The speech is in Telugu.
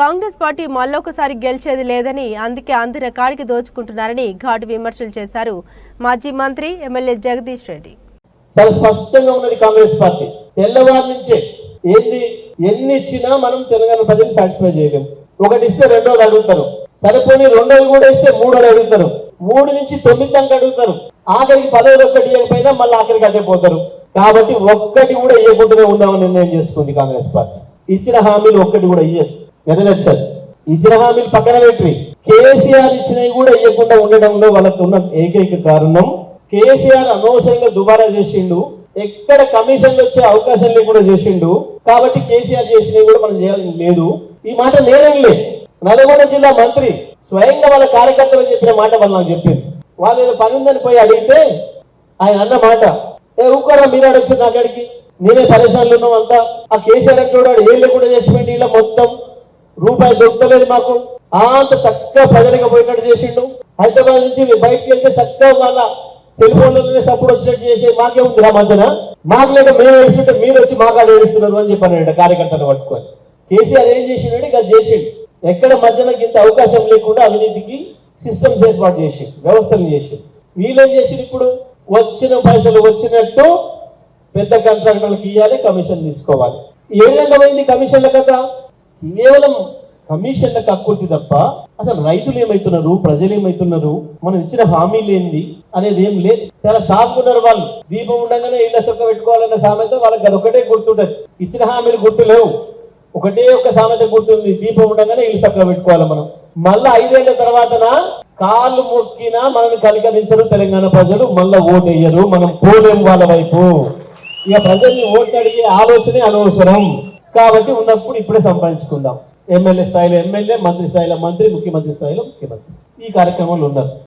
కాంగ్రెస్ పార్టీ మళ్ళొకసారి గెలిచేది లేదని అందుకే అందరి కాడికి దోచుకుంటున్నారని ఘాటు విమర్శలు చేశారు మాజీ మంత్రి ఎమ్మెల్యే జగదీష్ రెడ్డి. చాలా స్పష్టంగా ఉన్నది కాంగ్రెస్ పార్టీ. తెల్లవారి నుంచే ఏంది ఎన్ని ఇచ్చినా మనం తెలంగాణ ప్రజలు సాటిస్ఫై చేయలేం. ఒకటి ఇస్తే రెండోది అడుగుతారు. సరిపోని రెండోది కూడా ఇస్తే మూడోది అడుగుతారు. మూడు నుంచి తొమ్మిది దాకా అడుగుతారు. ఆఖరికి పదవి ఒక్కటి ఇవ్వకపోయినా మళ్ళీ ఆఖరికి అదే పోతారు. కాబట్టి ఒక్కటి కూడా ఇవ్వకుండానే ఉందామని నిర్ణయం చేసుకుంది కాంగ్రెస్ పార్టీ. ఇచ్చిన హామీలు ఒక్కటి కూడా ఇయ్యదు నెరవేర్చారు ఇచ్చిన హామీలు పక్కన పెట్టి కేసీఆర్ ఇచ్చినవి కూడా ఇవ్వకుండా ఉండడంలో వాళ్ళకు ఉన్న ఏకైక కారణం కేసీఆర్ అనవసరంగా దుబారా చేసిండు ఎక్కడ కమిషన్లు వచ్చే అవకాశం లేకుండా చేసిండు. కాబట్టి కేసీఆర్ చేసినవి కూడా మనం చేయాలని లేదు. ఈ మాట నేనేం లేదు నల్గొండ జిల్లా మంత్రి స్వయంగా వాళ్ళ కార్యకర్తలు చెప్పిన మాట వాళ్ళు నాకు చెప్పింది వాళ్ళు ఏదో పని ఉందని పోయి అడిగితే ఆయన అన్న మాట ఏ ఊకరా మీరు అడగచ్చు నాకడికి నేనే పరేషాన్లు ఉన్నాం అంతా. ఆ కేసీఆర్ అంటాడు ఏళ్ళు కూడా చేసి పెట్టి ఇలా మొత్తం రూపాయి దొరకలేదు మాకు. అంత చక్కగా ప్రజలకు పోయినట్టు చేసిండు. హైదరాబాద్ నుంచి బయటకు వెళ్తే చక్కగా వాళ్ళ సెల్ ఫోన్లలోనే సపోర్ట్ వచ్చినట్టు చేసి మాకే ఉంది రా మధ్యన. మాకు లేక మేము ఏడుస్తుంటే మీరు వచ్చి మాకాడ ఏడుస్తున్నారు అని చెప్పాను కార్యకర్తలు పట్టుకొని. కేసీఆర్ ఏం చేసిండు ఇక అది చేసిండు. ఎక్కడ మధ్యన ఇంత అవకాశం లేకుండా అవినీతికి సిస్టమ్స్ ఏర్పాటు చేసి వ్యవస్థలు చేసి వీళ్ళేం చేసిండు ఇప్పుడు? వచ్చిన పైసలు వచ్చినట్టు పెద్ద కాంట్రాక్టర్లకు ఇవ్వాలి కమిషన్ తీసుకోవాలి. ఏ విధంగా పోయింది కమిషన్ల కదా కేవలం కమిషన్ల కక్కుర్తి తప్ప అసలు రైతులు ఏమైతున్నారు? ప్రజలు ఏమైతున్నారు? మనం ఇచ్చిన హామీలు ఏంది? అనేది ఏం లేదు. చాలా సాగుకున్నారు వాళ్ళు. దీపం ఉండగానే ఇళ్ళ సొక్క పెట్టుకోవాలన్న సామెత వాళ్ళకి అది ఒకటే గుర్తుంటది. ఇచ్చిన హామీలు గుర్తు లేవు ఒకటే ఒక సామెత గుర్తుంది. దీపం ఉండగానే ఇల్లు చక్కగా పెట్టుకోవాలి మనం. మళ్ళా ఐదేళ్ళ తర్వాతన కాళ్ళు మొక్కినా మనల్ని కలికరించరు తెలంగాణ ప్రజలు. మళ్ళా ఓటేయరు. మనం పోలేం వాళ్ళ వైపు. ఇక ప్రజల్ని ఓట్లు అడిగే ఆలోచనే అనవసరం. కాబట్టి ఉన్నప్పుడు ఇప్పుడే సంపాదించుకుందాం. ఎమ్మెల్యే స్థాయిలో ఎమ్మెల్యే మంత్రి స్థాయిలో మంత్రి ముఖ్యమంత్రి స్థాయిలో ముఖ్యమంత్రి. ఈ కార్యక్రమంలో ఉన్నారు